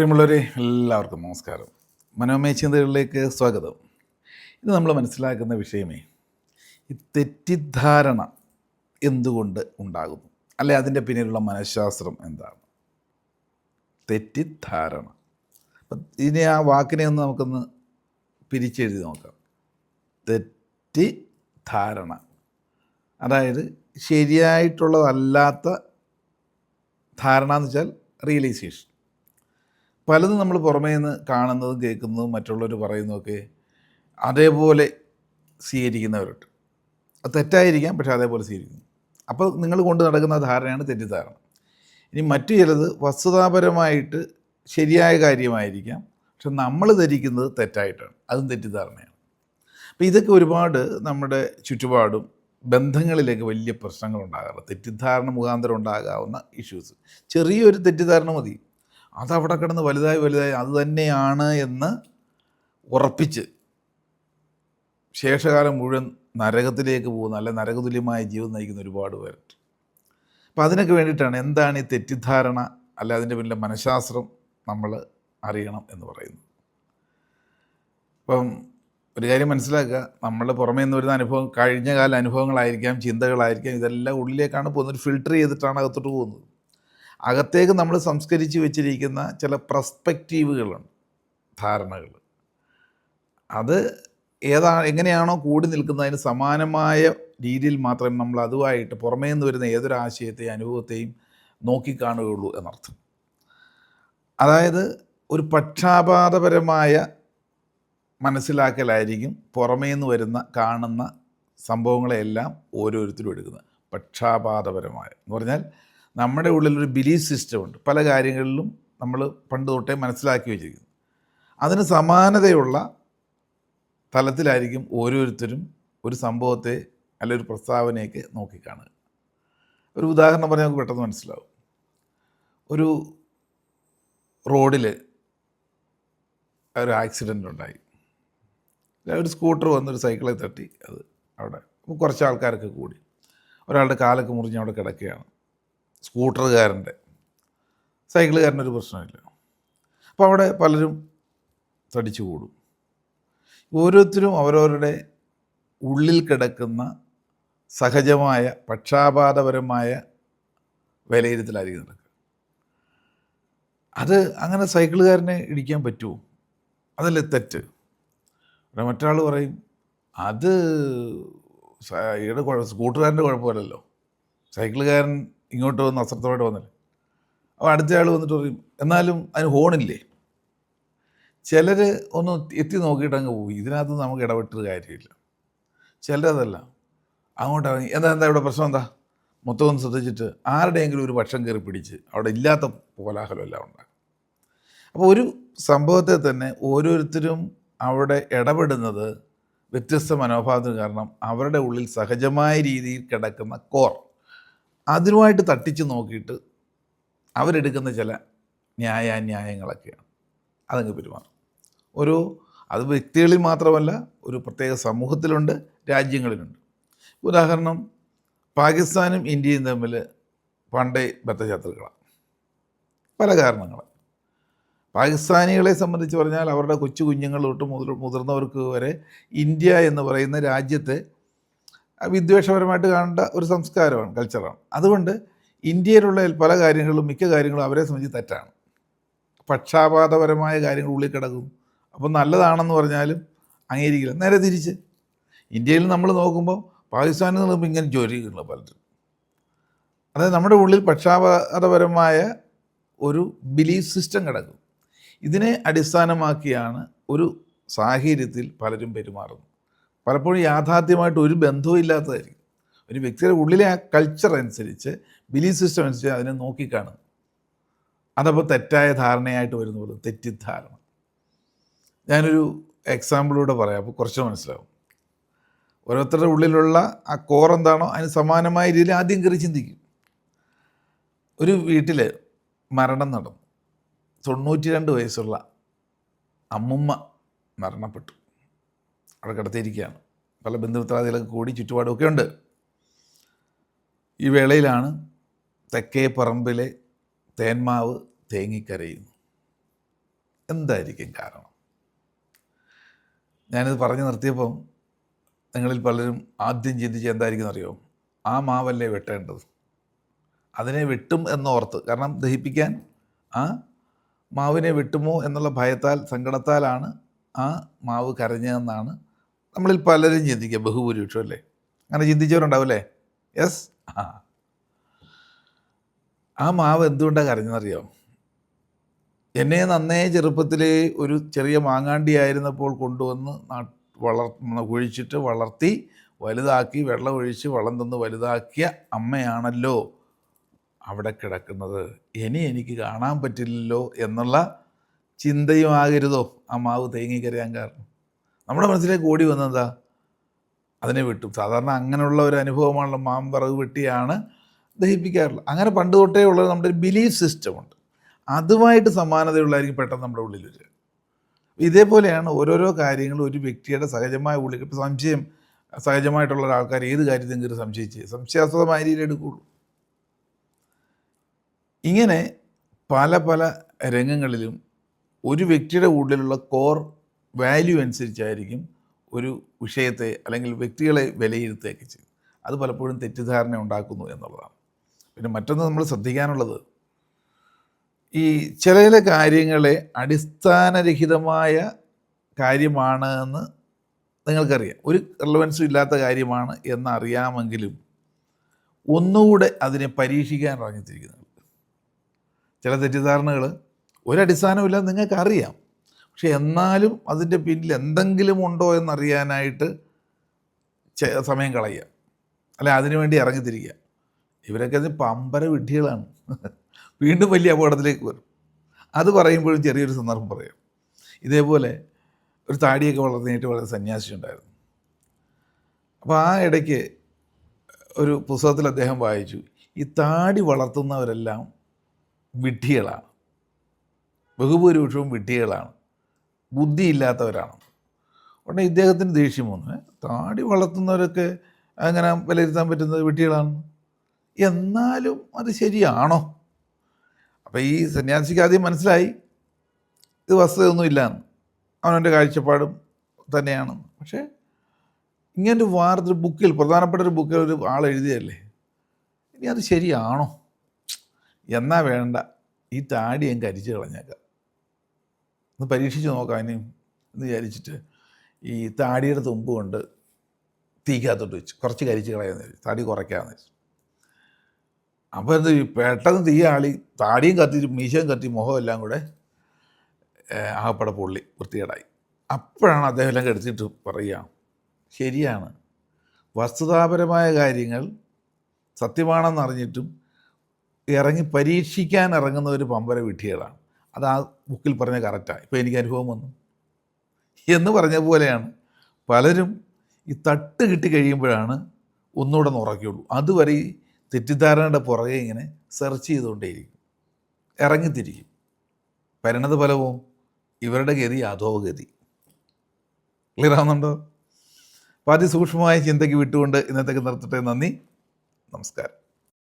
പ്രിയമുള്ളവരെ എല്ലാവർക്കും നമസ്കാരം. മനോമയ ചിന്തകളിലേക്ക് സ്വാഗതം. ഇത് നമ്മൾ മനസ്സിലാക്കുന്ന വിഷയമേ ഈ തെറ്റിദ്ധാരണ എന്തുകൊണ്ട് ഉണ്ടാകുന്നു? അല്ലെ അതിന്റെ പിന്നിലുള്ള മനഃശാസ്ത്രം എന്താണ്? തെറ്റിദ്ധാരണ. അപ്പം ഇനി ആ വാക്കിനെ ഒന്ന് നമുക്കൊന്ന് പിരിച്ചെഴുതി നോക്കാം. തെറ്റിദ്ധാരണ. അതായത് ശരിയായിട്ടുള്ളതല്ലാത്ത ധാരണ എന്ന് വെച്ചാൽ റിയലൈസേഷൻ പലതും നമ്മൾ പുറമേ നിന്ന് കാണുന്നതും കേൾക്കുന്നതും മറ്റുള്ളവർ പറയുന്നതൊക്കെ അതേപോലെ സ്വീകരിക്കുന്നവരുണ്ട്. അത് തെറ്റായിരിക്കാം പക്ഷേ അതേപോലെ സ്വീകരിക്കുന്നു. അപ്പോൾ നിങ്ങൾ കൊണ്ട് നടക്കുന്ന ധാരണയാണ് തെറ്റിദ്ധാരണ. ഇനി മറ്റു ചിലത് വസ്തുതാപരമായിട്ട് ശരിയായ കാര്യമായിരിക്കാം പക്ഷെ നമ്മൾ ധരിക്കുന്നത് തെറ്റായിട്ടാണ്. അതും തെറ്റിദ്ധാരണയാണ്. അപ്പോൾ ഇതൊക്കെ ഒരുപാട് നമ്മുടെ ചുറ്റുപാടും ബന്ധങ്ങളിലേക്ക് വലിയ പ്രശ്നങ്ങൾ തെറ്റിദ്ധാരണ മുഖാന്തരം ഉണ്ടാകാവുന്ന ഇഷ്യൂസ് ചെറിയൊരു തെറ്റിദ്ധാരണ മതി. അതവിടെ കിടന്ന് വലുതായി വലുതായി അത് തന്നെയാണ് എന്ന് ഉറപ്പിച്ച് ശേഷകാലം മുഴുവൻ നരകത്തിലേക്ക് പോകുന്ന അല്ലെ നരകതുല്യമായ ജീവിതം നയിക്കുന്ന ഒരുപാട് പേരുണ്ട്. അപ്പം അതിനൊക്കെ വേണ്ടിയിട്ടാണ് എന്താണ് ഈ തെറ്റിദ്ധാരണ അല്ല അതിന്റെ പിന്നിലെ മനഃശാസ്ത്രം നമ്മൾ അറിയണം എന്ന് പറയുന്നത്. അപ്പം ഒരു കാര്യം മനസ്സിലാക്കുക നമ്മൾ പുറമേ നിന്ന് വരുന്ന അനുഭവം കഴിഞ്ഞ കാല അനുഭവങ്ങളായിരിക്കാം ചിന്തകളായിരിക്കാം ഇതെല്ലാം ഉള്ളിലേക്കാണ് പോകുന്നത്. ഫിൽട്ടർ ചെയ്തിട്ടാണ് അകത്തോട്ട് പോകുന്നത്. അകത്തേക്ക് നമ്മൾ സംസ്കരിച്ച് വെച്ചിരിക്കുന്ന ചില പ്രസ്പെക്റ്റീവുകളുണ്ട് ധാരണകൾ. അത് ഏതാ എങ്ങനെയാണോ കൂടി നിൽക്കുന്നതിന് സമാനമായ രീതിയിൽ മാത്രമേ നമ്മൾ അതുമായിട്ട് പുറമേ നിന്ന് വരുന്ന ഏതൊരു ആശയത്തെയും അനുഭവത്തെയും നോക്കിക്കാണുകയുള്ളൂ എന്നർത്ഥം. അതായത് ഒരു പക്ഷാപാതപരമായ മനസ്സിലാക്കലായിരിക്കും പുറമേ നിന്ന് വരുന്ന കാണുന്ന സംഭവങ്ങളെല്ലാം ഓരോരുത്തരും എടുക്കുന്നത്. പക്ഷാപാതപരമായ. എന്ന് പറഞ്ഞാൽ നമ്മുടെ ഉള്ളിൽ ഒരു ബിലീഫ് സിസ്റ്റമുണ്ട് പല കാര്യങ്ങളിലും നമ്മൾ പണ്ട് തൊട്ടേ മനസ്സിലാക്കി വെച്ചിരിക്കുന്നു. അതിന് സമാനതയുള്ള തലത്തിലായിരിക്കും ഓരോരുത്തരും ഒരു സംഭവത്തെ അല്ലെ ഒരു പ്രസ്താവനയൊക്കെ നോക്കിക്കാണുക. ഒരു ഉദാഹരണം പറഞ്ഞാൽ നമുക്ക് പെട്ടെന്ന് മനസ്സിലാവും. ഒരു റോഡിൽ ഒരു ആക്സിഡന്റ് ഉണ്ടായി. ഒരു സ്കൂട്ടർ വന്നൊരു സൈക്കിളെ തട്ടി അത് അവിടെ കുറച്ച് ആൾക്കാരൊക്കെ കൂടി. ഒരാളുടെ കാലൊക്കെ മുറിഞ്ഞ് അവിടെ കിടക്കുകയാണ്. സ്കൂട്ടറുകാരന്റെ ഒരു പ്രശ്നമില്ല. അപ്പോൾ അവിടെ പലരും തടിച്ചു കൂടും. ഓരോരുത്തരും അവരവരുടെ ഉള്ളിൽ കിടക്കുന്ന സഹജമായ പക്ഷാപാതപരമായ വിലയിരുത്തലായിരിക്കും നടക്കുക. അത് അങ്ങനെ സൈക്കിളുകാരനെ ഇടിക്കാൻ പറ്റുമോ? അതല്ലേ തെറ്റ്. അവിടെ മറ്റൊരാൾ പറയും അത് ഇവിടെ കുഴപ്പം സ്കൂട്ടറുകാരന്റെ കുഴപ്പമില്ലല്ലോ. സൈക്കിളുകാരൻ ഇങ്ങോട്ട് വന്ന് അശ്രദ്ധമായിട്ട് വന്നില്ലേ? അപ്പോൾ അടുത്ത ആൾ വന്നിട്ട് പറയും എന്നാലും അതിന് ഹോണില്ലേ? ചിലർ ഒന്ന് എത്തി നോക്കിയിട്ട് അങ്ങ് പോയി. ഇതിനകത്ത് നമുക്ക് ഇടപെട്ടൊരു കാര്യമില്ല. ചിലരതല്ല. അങ്ങോട്ട് ഇറങ്ങി എന്താ എന്താ ഇവിടെ പ്രശ്നം എന്താ? മൊത്തം ഒന്ന് ശ്രദ്ധിച്ചിട്ട് ആരുടെയെങ്കിലും ഒരു പക്ഷം കയറി പിടിച്ച് അവിടെ ഇല്ലാത്ത കോലാഹലമെല്ലാം ഉണ്ടാകും അപ്പോൾ ഒരു സംഭവത്തെ തന്നെ ഓരോരുത്തരും അവിടെ ഇടപെടുന്നത് വ്യത്യസ്ത മനോഭാവത്തിന് കാരണം അവരുടെ ഉള്ളിൽ സഹജമായ രീതിയിൽ കിടക്കുന്ന കോർ. അതിനുമായിട്ട് തട്ടിച്ച് നോക്കിയിട്ട് അവരെടുക്കുന്ന ചില ന്യായാന്യായങ്ങളൊക്കെയാണ്. അതങ്ങ് പെരുമാറും. ഒരു അത് വ്യക്തികളിൽ മാത്രമല്ല ഒരു പ്രത്യേക സമൂഹത്തിലുണ്ട് രാജ്യങ്ങളിലുണ്ട്. ഉദാഹരണം പാകിസ്ഥാനും ഇന്ത്യയും തമ്മിൽ പണ്ടേ ബദ്ധശത്രുക്കളാണ് പല കാരണങ്ങൾ പാകിസ്ഥാനികളെ സംബന്ധിച്ച് പറഞ്ഞാൽ അവരുടെ കൊച്ചു കുഞ്ഞുങ്ങൾ തൊട്ട് മുതിർ മുതിർന്നവർക്ക് വരെ ഇന്ത്യ എന്ന് പറയുന്ന രാജ്യത്തെ വിദ്വേഷപരമായിട്ട് കാണേണ്ട ഒരു സംസ്കാരമാണ് കൾച്ചറാണ് അതുകൊണ്ട് ഇന്ത്യയിലുള്ള പല കാര്യങ്ങളും മിക്ക കാര്യങ്ങളും അവരെ സംബന്ധിച്ച് തെറ്റാണ്. പക്ഷാപാതപരമായ കാര്യങ്ങൾ ഉള്ളിൽ കിടക്കും. അപ്പം നല്ലതാണെന്ന് പറഞ്ഞാലും അംഗീകരിക്കില്ല. നേരെ തിരിച്ച്. ഇന്ത്യയിൽ നമ്മൾ നോക്കുമ്പോൾ പാകിസ്ഥാനിൽ നിന്നും ഇങ്ങനെ ജോലികളുണ്ട് പലരും. അതായത് നമ്മുടെ ഉള്ളിൽ പക്ഷാപാതപരമായ ഒരു ബിലീഫ് സിസ്റ്റം കിടക്കും. ഇതിനെ അടിസ്ഥാനമാക്കിയാണ് ഒരു സാഹചര്യത്തിൽ പലരും പെരുമാറുന്നത്. പലപ്പോഴും യാഥാർത്ഥ്യമായിട്ട് ഒരു ബന്ധവും ഇല്ലാത്തതായിരിക്കും. ഒരു വ്യക്തിയുടെ ഉള്ളിലെ ആ കൾച്ചർ അനുസരിച്ച് ബിലീഫ് സിസ്റ്റം അനുസരിച്ച് അതിനെ നോക്കിക്കാണും. അതപ്പോൾ തെറ്റായ ധാരണയായിട്ട് വരുന്ന പോലെ തെറ്റിദ്ധാരണ. ഞാനൊരു എക്സാമ്പിളൂടെ പറയാം അപ്പോൾ കുറച്ച് മനസ്സിലാവും. ഓരോരുത്തരുടെ ഉള്ളിലുള്ള ആ കോർ എന്താണോ അതിന് സമാനമായ രീതിയിൽ ആദ്യം കയറി ചിന്തിക്കും. ഒരു വീട്ടിൽ മരണം നടന്നു. തൊണ്ണൂറ്റി രണ്ട് വയസ്സുള്ള അമ്മുമ്മ മരണപ്പെട്ടു. അവിടെ കിടത്തിയിരിക്കുകയാണ്. പല ബന്ധുമിത്രാദികളൊക്കെ കൂടി ചുറ്റുപാടുമൊക്കെ ഉണ്ട്. ഈ വേളയിലാണ് തെക്കേ പറമ്പിലെ തേന്മാവ് തേങ്ങിക്കരയുന്നു. എന്തായിരിക്കും കാരണം? ഞാനിത് പറഞ്ഞു നിർത്തിയപ്പം നിങ്ങളിൽ പലരും ആദ്യം ചിന്തിച്ച് എന്തായിരിക്കും അറിയോ ആ മാവല്ലേ വെട്ടേണ്ടത്. അതിനെ വെട്ടും എന്നോർത്ത്. കാരണം ദഹിപ്പിക്കാൻ ആ മാവിനെ വെട്ടുമോ എന്നുള്ള ഭയത്താൽ സങ്കടത്താലാണ് ആ മാവ് കരഞ്ഞതെന്നാണ് നമ്മളിൽ പലരും ചിന്തിക്കുക ബഹുഭൂരിപക്ഷം അല്ലേ? അങ്ങനെ ചിന്തിച്ചവരുണ്ടാവില്ലേ യെസ് ആ. ആ മാവ് എന്തുകൊണ്ടാണ് കരഞ്ഞെന്നറിയാം? എന്നെ നന്നേ ചെറുപ്പത്തിൽ ഒരു ചെറിയ മാങ്ങാണ്ടിയായിരുന്നപ്പോൾ കൊണ്ടുവന്ന് വളർ കുഴിച്ചിട്ട് വളർത്തി വലുതാക്കി വെള്ളം ഒഴിച്ച് വളം തന്ന് വലുതാക്കിയ അമ്മയാണല്ലോ അവിടെ കിടക്കുന്നത്. ഇനി എനിക്ക് കാണാൻ പറ്റില്ലല്ലോ എന്നുള്ള ചിന്തയും ആകരുതോ ആ മാവ് തേങ്ങിക്കരയാൻ കാരണം? നമ്മുടെ മനസ്സിലേക്ക് ഓടി വന്നെന്താ? അതിനെ വിട്ടു. സാധാരണ അങ്ങനെയുള്ള ഒരു അനുഭവമാണല്ലോ മാമ്പറവ് വെട്ടിയാണ് ദഹിപ്പിക്കാറുള്ളത്. അങ്ങനെ പണ്ട് തൊട്ടേ ഉള്ളത് നമ്മുടെ ഒരു ബിലീഫ് സിസ്റ്റമുണ്ട് അതുമായിട്ട് സമാനതയുള്ളതായിരിക്കും പെട്ടെന്ന് നമ്മുടെ ഉള്ളിൽ വരിക ഇതേപോലെയാണ് ഓരോരോ കാര്യങ്ങളും ഒരു വ്യക്തിയുടെ സഹജമായ ഉള്ളിൽ ഇപ്പോൾ സംശയം സഹജമായിട്ടുള്ള ആൾക്കാർ ഏത് കാര്യത്തെങ്കിലും സംശയിച്ച്? സംശയാസ്പദമായ രീതിയിൽ എടുക്കുകയുള്ളൂ ഇങ്ങനെ പല പല രംഗങ്ങളിലും ഒരു വ്യക്തിയുടെ ഉള്ളിലുള്ള കോർ വാല്യൂ അനുസരിച്ചായിരിക്കും ഒരു വിഷയത്തെ അല്ലെങ്കിൽ വ്യക്തികളെ വിലയിരുത്തുകയൊക്കെ ചെയ്യും. അത് പലപ്പോഴും തെറ്റിദ്ധാരണ ഉണ്ടാക്കുന്നു എന്നുള്ളതാണ്. പിന്നെ മറ്റൊന്ന് നമ്മൾ ശ്രദ്ധിക്കാനുള്ളത് ഈ ചില ചില കാര്യങ്ങളെ അടിസ്ഥാനരഹിതമായ കാര്യമാണ് എന്ന് നിങ്ങൾക്കറിയാം. ഒരു റിലവൻസും ഇല്ലാത്ത കാര്യമാണ് എന്നറിയാമെങ്കിലും ഒന്നുകൂടെ അതിനെ പരീക്ഷിക്കാൻ ഇറങ്ങിത്തിരിക്കുന്നത് ചില തെറ്റിദ്ധാരണകൾ ഒരടിസ്ഥാനമില്ല നിങ്ങൾക്കറിയാം. പക്ഷെ എന്നാലും അതിന്റെ പിന്നിൽ എന്തെങ്കിലും ഉണ്ടോ എന്നറിയാനായിട്ട് സമയം കളയുക. അല്ല അതിനുവേണ്ടി ഇറങ്ങിത്തിരിക്കുക ഇവരൊക്കെ അത് പമ്പര വിഡ്ഢികളാണ്. വീണ്ടും വലിയ അപകടത്തിലേക്ക് വരും. അത് പറയുമ്പോഴും ചെറിയൊരു സന്ദർഭം പറയാം. ഇതേപോലെ ഒരു താടിയൊക്കെ വളർന്നിട്ട് വളരെ സന്യാസി ഉണ്ടായിരുന്നു. അപ്പോൾ ആ ഇടയ്ക്ക് ഒരു പുസ്തകത്തിൽ അദ്ദേഹം വായിച്ചു ഈ താടി വളർത്തുന്നവരെല്ലാം വിഡ്ഢികളാണ്. ബഹുഭൂരിപക്ഷവും വിഡ്ഢികളാണ്. ബുദ്ധിയില്ലാത്തവരാണ്. ഉടനെ ഇദ്ദേഹത്തിന് ദേഷ്യം വന്നു. "ഏ, താടി വളർത്തുന്നവരൊക്കെ അങ്ങനെ വിലയിരുത്താൻ പറ്റുന്നത് വെട്ടികളാണ് എന്നാലും അത് ശരിയാണോ? അപ്പോൾ ഈ സന്യാസിക്ക് ആദ്യം മനസ്സിലായി. ഇത് വസ്തുതയൊന്നും ഇല്ലാന്ന്. അവനവന്റെ കാഴ്ചപ്പാടും തന്നെയാണ്. പക്ഷേ ഇങ്ങനൊരു വാർത്ത ബുക്കിൽ പ്രധാനപ്പെട്ട ഒരു ബുക്കിൽ ഒരു ആൾ എഴുതിയല്ലേ? ഇനി അത് ശരിയാണോ? എന്നാ വേണ്ട. ഈ താടി ഞാൻ അരിച്ചു കളഞ്ഞേക്കാം. ഒന്ന് പരീക്ഷിച്ച് നോക്കാം ഇനി എന്ന് വിചാരിച്ചിട്ട് ഈ താടിയുടെ തുമ്പ് കൊണ്ട് തീക്കകത്തോട്ട് വെച്ചു കുറച്ച് കരിച്ച് കളയാന്ന് വെച്ചു താടി കുറയ്ക്കാമെന്ന് വെച്ചു അപ്പോൾ എന്ത്? പെട്ടെന്ന് തീ ആളി താടിയും കത്തി മീശയും കത്തി മുഖം എല്ലാം കൂടെ ഏഹ്, പുള്ളി വൃത്തികേടായി. അപ്പോഴാണ് അദ്ദേഹം എല്ലാം കെടുത്തിട്ട് പറയുക ശരിയാണ്. വസ്തുതാപരമായ കാര്യങ്ങൾ സത്യമാണെന്നറിഞ്ഞിട്ടും ഇറങ്ങി പരീക്ഷിക്കാൻ ഇറങ്ങുന്ന ഒരു പമ്പര വിഡ്ഢികളാണ്. അത് ആ ബുക്കിൽ പറഞ്ഞ കറക്റ്റാണ് ഇപ്പോൾ എനിക്ക് അനുഭവം വന്നു. എന്ന് പറഞ്ഞ പോലെയാണ് പലരും ഈ തട്ട് കിട്ടി കഴിയുമ്പോഴാണ് ഒന്നുകൂടെ ഒന്ന് ഉറക്കുകയുള്ളൂ അതുവരെ ഈ തെറ്റിദ്ധാരണയുടെ പുറകെ ഇങ്ങനെ സെർച്ച് ചെയ്തുകൊണ്ടേയിരിക്കും. ഇറങ്ങിത്തിരിക്കും. പരിണത ഫലവും ഇവരുടെ ഗതി അധോഗതി ക്ലിയർ ആവുന്നുണ്ടോ? അപ്പോൾ അതിസൂക്ഷ്മമായ ചിന്തയ്ക്ക് വിട്ടുകൊണ്ട് ഇന്നത്തേക്ക് നിർത്തട്ടെ. നന്ദി. നമസ്കാരം.